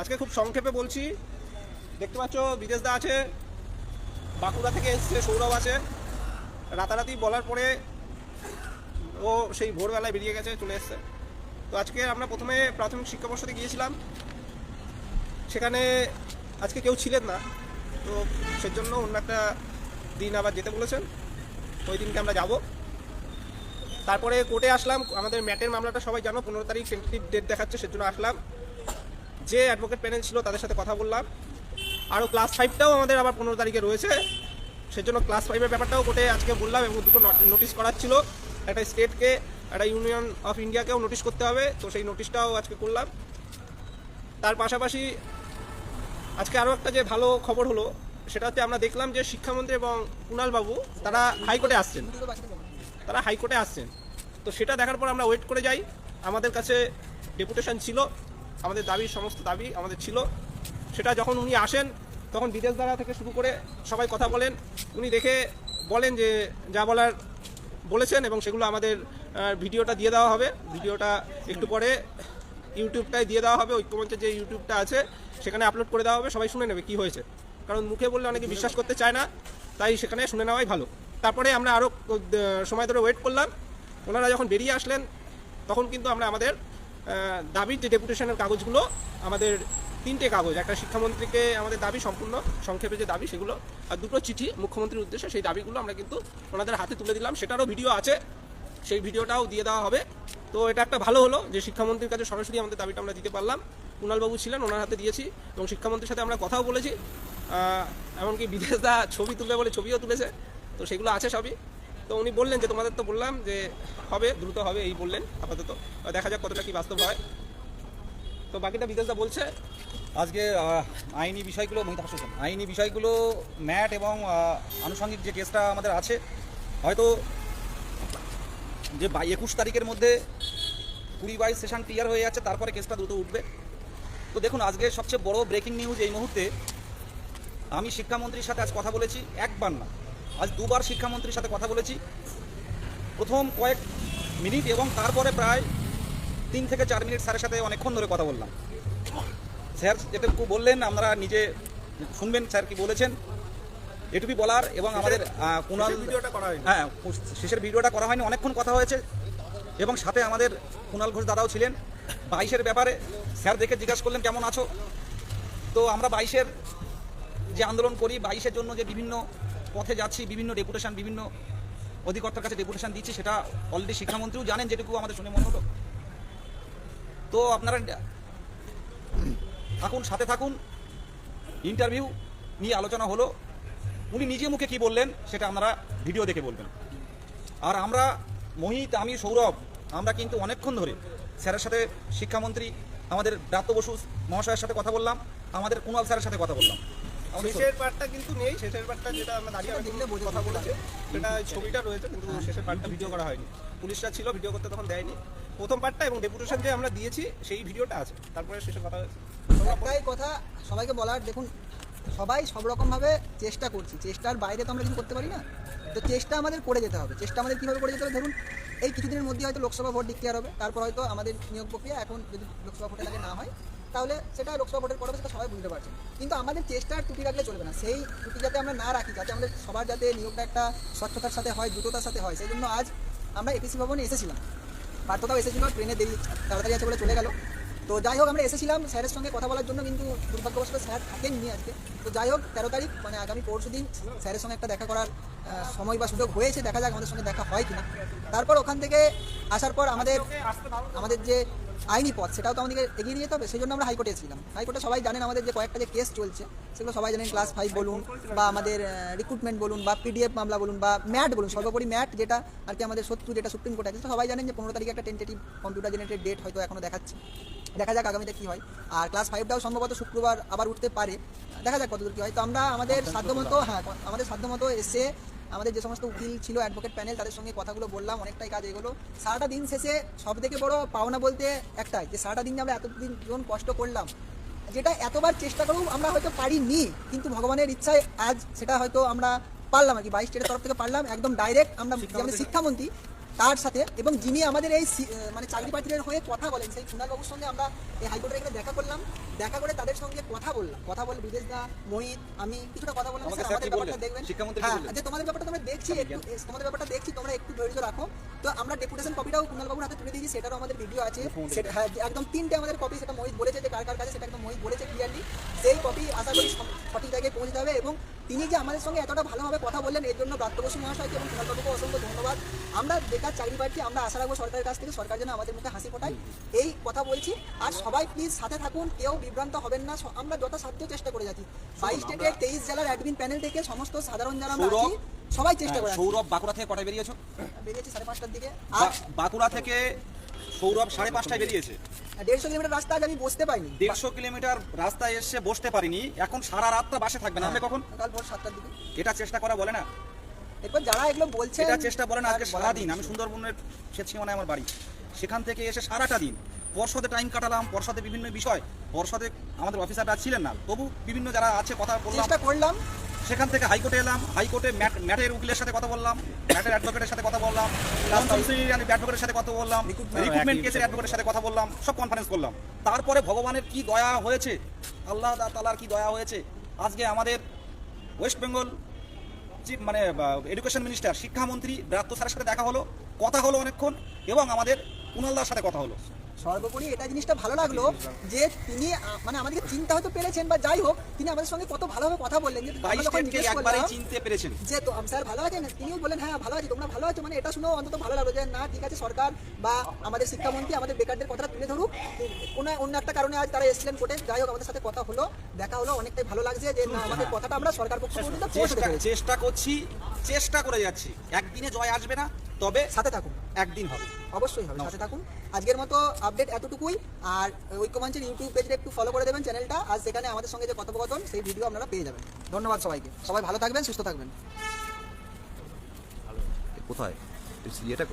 আজকে খুব সংক্ষেপে বলছি। দেখতে পাচ্ছ বিদেশ দা আছে, বাঁকুড়া থেকে এসছে, সৌরভ আছে। রাতারাতি বলার পরে ও সেই ভোরবেলায় বেরিয়ে গেছে, চলে এসছে। তো আজকে আমরা প্রথমে প্রাথমিক শিক্ষা পর্ষদে গিয়েছিলাম। সেখানে আজকে কেউ ছিলেন না, তো সেজন্য অন্য একটা দিন আবার যেতে বলেছেন। ওই দিনকে আমরা যাব। তারপরে কোর্টে আসলাম। আমাদের ম্যাটের মামলাটা সবাই জানো, পনেরো তারিখ টেন্টেটিভ ডেট দেখাচ্ছে, সেজন্য আসলাম। যে অ্যাডভোকেট প্যানেল ছিল তাদের সাথে কথা বললাম। আরও ক্লাস ফাইভটাও আমাদের আবার পনেরো তারিখে রয়েছে। সেজন্য ক্লাস ফাইভের ব্যাপারটাও কোর্টে আজকে বললাম এবং দুটো নোটিশ করার ছিল। একটা স্টেটকে একটা ইউনিয়ন অফ ইন্ডিয়াকেও নোটিশ করতে হবে। তো সেই নোটিশটাও আজকে করলাম। তার পাশাপাশি আজকে আরও একটা যে ভালো খবর হলো সেটা হচ্ছে আমরা দেখলাম যে শিক্ষামন্ত্রী এবং কুণাল বাবু, তারা হাইকোর্টে আসছেন। তারা হাইকোর্টে আসছেন। তো সেটা দেখার পর আমরা ওয়েট করে যাই। আমাদের কাছে ডেপুটেশন ছিল। আমাদের দাবি, সমস্ত দাবি আমাদের ছিল। সেটা যখন উনি আসেন, তখন বিদেশ দ্বারা থেকে শুরু করে সবাই কথা বলেন। উনি দেখে বলেন যে, যা বলার বলেছেন এবং সেগুলো আমাদের ভিডিওটা দিয়ে দেওয়া হবে। ভিডিওটা একটু পরে ইউটিউবটায় দিয়ে দেওয়া হবে। ঐক্যমঞ্চের যে ইউটিউবটা আছে, সেখানে আপলোড করে দেওয়া হবে। সবাই শুনে নেবে কি হয়েছে। কারণ মুখে বললে অনেকে বিশ্বাস করতে চায় না, তাই সেখানে শুনে নেওয়াই ভালো। তারপরে আমরা আরও সময় ধরে ওয়েট করলাম। ওনারা যখন বেরিয়ে আসলেন, তখন কিন্তু আমরা আমাদের দাবির যে ডেপুটেশনের কাগজগুলো, আমাদের তিনটে কাগজ, একটা শিক্ষামন্ত্রীকে আমাদের দাবি সম্পূর্ণ, সংক্ষেপে যে দাবি সেগুলো, আর দুটো চিঠি মুখ্যমন্ত্রীর উদ্দেশ্যে, সেই দাবিগুলো আমরা কিন্তু ওনাদের হাতে তুলে দিলাম। সেটারও ভিডিও আছে, সেই ভিডিওটাও দিয়ে দেওয়া হবে। তো এটা একটা ভালো হলো যে শিক্ষামন্ত্রীর কাছে সরাসরি আমাদের দাবিটা আমরা দিতে পারলাম। কুণালবাবু ছিলেন, ওনার হাতে দিয়েছি, এবং শিক্ষামন্ত্রীর সাথে আমরা কথাও বলেছি। এমনকি বিদেশদা ছবি তুলবে বলে ছবিও তুলেছে, তো সেগুলো আছে সবই। তো উনি বললেন যে, তোমাদের তো বললাম যে হবে, দ্রুত হবে, এই বললেন আপাতত। দেখা যাক কতটা কি বাস্তব হয়। তো বাকিটা বিদেশদা বলছে। আজকে আইনি বিষয়গুলো, মহিতা হাসুন আইনি বিষয়গুলো, ম্যাট এবং আনুষঙ্গিক যে কেসটা আমাদের আছে, হয়তো যে একুশ তারিখের মধ্যে কুড়ি বাইশ সেশন ক্লিয়ার হয়ে যাচ্ছে, তারপরে কেসটা দ্রুত উঠবে। তো দেখুন, আজকে সবচেয়ে বড় ব্রেকিং নিউজ এই মুহূর্তে, আমি শিক্ষামন্ত্রীর সাথে আজ কথা বলেছি, একবার না। আজ দুবার শিক্ষামন্ত্রীর সাথে কথা বলেছি। প্রথম কয়েক মিনিট এবং তারপরে প্রায় তিন থেকে চার মিনিট স্যারের সাথে অনেকক্ষণ ধরে কথা বললাম। স্যার যেটুকু বললেন আমরা নিজে শুনবেন স্যার কি বলেছেন। এটুকুই বলার এবং আমাদের কুণাল ভিডিওটা করা হয়নি। হ্যাঁ শেষের ভিডিওটা করা হয়নি অনেকক্ষণ কথা হয়েছে এবং সাথে আমাদের কুণাল ঘোষ দাদাও ছিলেন। বাইশের ব্যাপারে স্যার দেখে জিজ্ঞাসা করলেন কেমন আছো? তো আমরা বাইশের যে আন্দোলন করি বাইশের জন্য যে বিভিন্ন পথে যাচ্ছি, বিভিন্ন ডেপুটেশন বিভিন্ন অধিকর্তার কাছে ডেপুটেশন দিচ্ছি, সেটা অলরেডি শিক্ষামন্ত্রীও জানেন যেটুকু আমাদের শুনে মনে হলো। তো আপনারা থাকুন, সাথে থাকুন। ইন্টারভিউ নিয়ে আলোচনা হলো। উনি নিজে মুখে কি বললেন, সেটা আপনারা ভিডিও দেখে বলবেন। আর আমরা মোহিত, আমি, সৌরভ, আমরা কিন্তু অনেকক্ষণ ধরে স্যারের সাথে শিক্ষামন্ত্রী, আমাদের ব্রাত্য বসু মহাশয়ের সাথে কথা বললাম, আমাদের কুণাল স্যারের সাথে কথা বললাম। শেষের পার্টটা কিন্তু নেই শেষের পার্টটা যেটা আমরা দাঁড়িয়ে দেখলে কথা বলেছে সেটা ছবিটা রয়েছে কিন্তু শেষের পার্টটা ভিডিও করা হয়নি। পুলিশরা ছিল ভিডিও করতে তখন দেয়নি। প্রথম পার্টটা এবং ডেপুটেশন যে আমরা দিয়েছি সেই ভিডিওটা আছে। তারপরে শেষে কথা একটাই কথা সবাইকে বলার দেখুন সবাই সব রকমভাবে চেষ্টা করছি। চেষ্টার বাইরে তো আমরা কিছু করতে পারি না। তো চেষ্টা আমাদের করে যেতে হবে। চেষ্টা আমাদের কীভাবে করে যেতে হবে? ধরুন এই কিছুদিনের মধ্যে হয়তো লোকসভা ভোট ডিক্লেয়ার হবে তারপর হয়তো আমাদের নিয়োগ প্রক্রিয়া এখন যদি লোকসভা ভোটের আগে না হয় তাহলে সেটা লোকসভা ভোটের পরে সেটা সবাই বুঝতে পারছে। কিন্তু আমাদের চেষ্টার ত্রুটি রাখলে চলবে না। সেই ত্রুটি যাতে আমরা না রাখি, যাতে আমাদের সবার যাতে নিয়োগটা একটা স্বচ্ছতার সাথে হয়, দ্রুততার সাথে হয়, সেই জন্য আজ আমরা এপিসি ভবনে এসেছিলাম। পার্থতাও এসেছিল, ট্রেনে দেরি তাড়াতাড়ি আছে বলে চলে গেল। তো যাই হোক, আমরা এসেছিলাম স্যারের সঙ্গে কথা বলার জন্য, কিন্তু দুর্ভাগ্যবশত স্যার থাকেননি আজকে। তো যাই হোক, তেরো তারিখ মানে আগামী পরশু দিন স্যারের সঙ্গে একটা দেখা করার সময় বা সুযোগ হয়েছে, দেখা যাক আমাদের সঙ্গে দেখা হয় কিনা। তারপর ওখান থেকে আসার পর আমাদের আমাদের যে আইনি পথ সেটাও তো আমাদেরকে এগিয়ে নিয়ে যেতে হবে সেই জন্য আমরা হাইকোর্টে এসেছিলাম হাইকোর্টে সবাই জানেন আমাদের যে কয়েকটা যে কেস চলছে সেগুলো সবাই জানেন ক্লাস ফাইভ বলুন বা আমাদের রিক্রুটমেন্ট বলুন বা পিডিএফ মামলা বলুন বা ম্যাট বলুন সর্বোপরি ম্যাট যেটা আর কি আমাদের শত্রু যেটা সুপ্রিম কোর্টে আছে সবাই জানেন যে পনেরো তারিখে একটা টেন্টেটিভ কম্পিউটার জেনারেটেড ডেট হয়তো এখনও দেখাচ্ছে। দেখা যাক আগামীতে কী হয়। আর ক্লাস ফাইভটাও সম্ভবত শুক্রবার আবার উঠতে পারে। দেখা যাক কতদূর কী হয়। তো আমরা আমাদের সাধ্যমতো হ্যাঁ আমাদের সাধ্যমতো এসে আমাদের যে সমস্ত উকিল ছিল অ্যাডভোকেট প্যানেল তাদের সঙ্গে কথাগুলো বললাম অনেকটাই কাজ এগুলো। সারাটা দিন শেষে সব থেকে বড় পাওনা বলতে একটাই যে সারাটা দিন আমরা এতদিন জীবন কষ্ট করলাম যেটা এতবার চেষ্টা করেও আমরা হয়তো পারিনি কিন্তু ভগবানের ইচ্ছায় আজ সেটা হয়তো আমরা পারলাম আর কি। বাইশ স্টেটের তরফ থেকে পারলাম একদম ডাইরেক্ট আমরা শিক্ষামন্ত্রী তার সাথে এবং যিনি আমাদের এই মানে চাকরি প্রার্থীদের হয়ে কথা বলেন সেই কুণাল বাবুর সঙ্গে আমরা এই হাইকোর্টের এখানে দেখা করলাম। দেখা করে তাদের সঙ্গে কথা বললাম। কথা বলে বিদেশ দা মোহিত আমি কিছুটা কথা বললাম। স্যার আমাদের ব্যাপারটা দেখবেন। হ্যাঁ যে তোমাদের ব্যাপারটা তোমরা দেখছি একটু তোমাদের ব্যাপারটা দেখছি তোমরা একটু ধৈর্য রাখো। তো আমরা ডেপুটেশন কপিটাও কুণাল বাবুর হাতে তুলে দিয়েছি সেটারও আমাদের ভিডিও আছে। সেটা হ্যাঁ একদম তিনটে আমাদের কপি সেটা মোহিত বলেছে যে কার কার কাছে সেটা একদম মোহিত বলেছে ক্লিয়ারলি সেই কপি আশা করি সঠিক জায়গায় পৌঁছে যাবে এবং তিনি যে আমাদের সঙ্গে এতটা ভালোভাবে কথা বললেন এর জন্য ব্রাত্য বসু মহাশয়কে এবং কুণাল অসংখ্য ধন্যবাদ। আমরা বেকার চাকরি প্রার্থী আমরা আশা রাখব সরকারের কাছ থেকে সরকার যেন আমাদের মুখে হাসি ফোটায়। এই কথা বলছি। আর সবাই প্লিজ সাথে থাকুন কেউ বিভ্রান্ত হবেন না। আমরা যথাসাধ্য চেষ্টা করে যাচ্ছি। বাইশ স্টেটের তেইশ জেলার অ্যাডমিন প্যানেল থেকে সমস্ত সাধারণ যারা সবাই চেষ্টা করে হ্যাঁ, সৌরভ বাঁকুড়া থেকে কটায় বেরিয়েছো? বেরিয়েছি সাড়ে পাঁচটার দিকে। আর বাঁকুড়া থেকে সৌরভ সাড়ে পাঁচটায় বেরিয়েছে। দেড়শো কিলোমিটার রাস্তা আজ আমি বসতে পাইনি দেড়শো কিলোমিটার রাস্তায় এসে বসতে পারিনি। এখন সারা রাতটা বাসে থাকবে না। হ্যাঁ। আপনি কখন? কাল ভোর সাতটার দিকে। এটা চেষ্টা করা বলে না। এরপর যারা এগুলো বলছেন এটা চেষ্টা বলেন আজকে তার সারাদিন আমি সুন্দরবনের আমার বাড়ি। সেখান থেকে এসে সারাটা দিন। পর্ষদে টাইম কাটালাম পর্ষদে বিভিন্ন বিষয়। পর্ষদে আমাদের অফিসাররা ছিলেন না। তবু বিভিন্ন যারা আছে কথা বললাম। চেষ্টা করলাম। সেখান থেকে হাইকোর্টে এলাম হাইকোর্টে ম্যাট ম্যাটের উকিলের সাথে কথা বললাম ম্যাটের অ্যাডভোকেটের সাথে কথা বললাম অ্যাডভোকেটের সাথে কথা বললাম রিক্রুটমেন্ট কেসের অ্যাডভোকেটের সাথে কথা বললাম সব কনফারেন্স করলাম। তারপরে ভগবানের কি দয়া হয়েছে? আল্লাহ তালার কি দয়া হয়েছে? আজকে আমাদের ওয়েস্ট বেঙ্গল চিফ মানে এডুকেশন মিনিস্টার শিক্ষামন্ত্রী ব্রাত্য স্যারের সাথে দেখা হলো কথা হলো অনেকক্ষণ এবং আমাদের কুণালদার সাথে কথা হলো। সর্বোপরি এটা জিনিসটা ভালো লাগল যে তিনি মানে আমাদেরকে চিন্তা হয়তো পেরেছেন বা যাই হোক তিনি আমাদের সঙ্গে কত ভালোভাবে কথা বললেন যে আমরা যখন জিজ্ঞেস করলাম। চিনতে পেরেছেন। যে তো স্যার ভালো আছেন? তিনিও বলেন হ্যাঁ ভালো আছি তোমরা ভালো আছো? মানে এটা শুনেও অন্তত ভালো লাগল যে না ঠিক আছে সরকার বা আমাদের শিক্ষামন্ত্রী আমাদের বেকারদের কথাটা তুলে ধরুক। কোনো অন্য একটা কারণে আজ তারা এসেছিলেন কোর্টে। যাই হোক আমাদের সাথে কথা হলো দেখা হলো অনেকটাই ভালো লাগছে যে না আমাদের কথাটা আমরা সরকার পক্ষ চেষ্টা করছি চেষ্টা করে যাচ্ছি। একদিনে জয় আসবে না তবে সাথে থাকুন, একদিন হবে। অবশ্যই হবে, সাথে থাকুন। আজকের মতো আপডেট এতটুকুই। আর ঐক্যমঞ্চের ইউটিউব পেজটা একটু ফলো করে দেবেন চ্যানেলটা আর সেখানে আমাদের সঙ্গে যে কথোপকথন, সেই ভিডিও আপনারা পেয়ে যাবেন। ধন্যবাদ সবাইকে। সবাই ভালো থাকবেন, সুস্থ থাকবেন। কোথায়? ইয়েটা